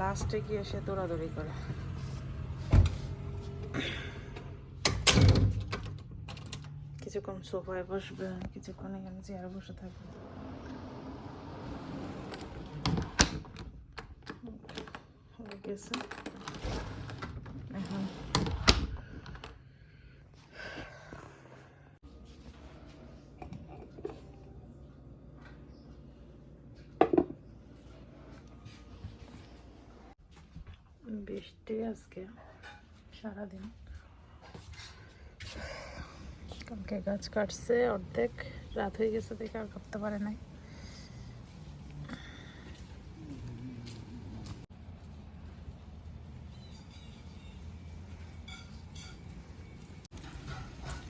লাস্টে গিয়ে সে দৌড়াদৌড়ি করে। কিছুক্ষণ সোফায় বসবে কিছুক্ষণ এখানে চেয়ারে বসে থাকবে। এখন বৃষ্টি আজকে সারাদিন কালকে গাছ কাটছে অর্ধেক রাত হয়ে গেছে দেখে আর কাটতে পারে নাই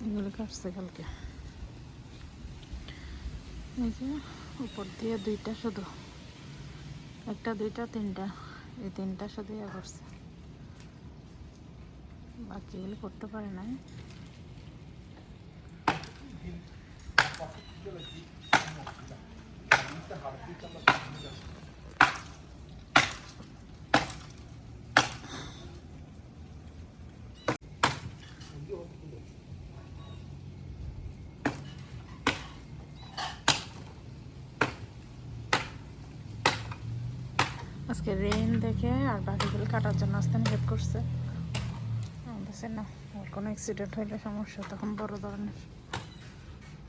এগুলো কাটছে কালকে এই যে উপর দিয়ে দুইটা শুধু একটা দুইটা তিনটা এই তিনটা শুধু ইয়ে করছে। বাকি এগুলো করতে পারে নাই। আজকে রেন দেখে আর বাকিগুলো কাটার জন্য আসতে নিষেধ করছে। বলছে না আর কোনো অ্যাক্সিডেন্ট হইলে সমস্যা তখন বড় ধরনের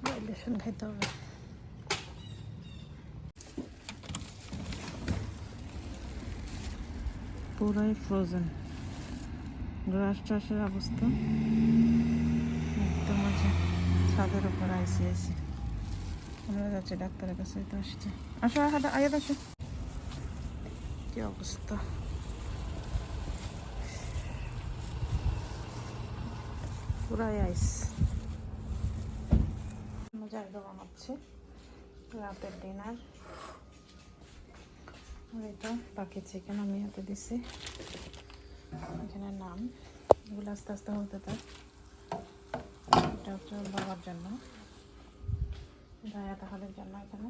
ভাইলেশন খাইতে হবে। পুরাই ফ্রোজেন গ্রাস টাসের অবস্থা। একদম আছে। ছাদের উপর আইসি আইসি আমরা যাচ্ছি ডাক্তারের কাছে তো আসছে। আসো হাঁটা আয়াত আসো। কি অবস্থা? পুরাই আইস জায়গা বানাচ্ছি। রাতের ডিনার আর এটা বাকি চিকেন আমি হাতে দিছি। এখানে নাম এগুলো আস্তে আস্তে হতে থাক। এটা হচ্ছে বাবার জন্য। দায়া তাহলের জন্য এখানে।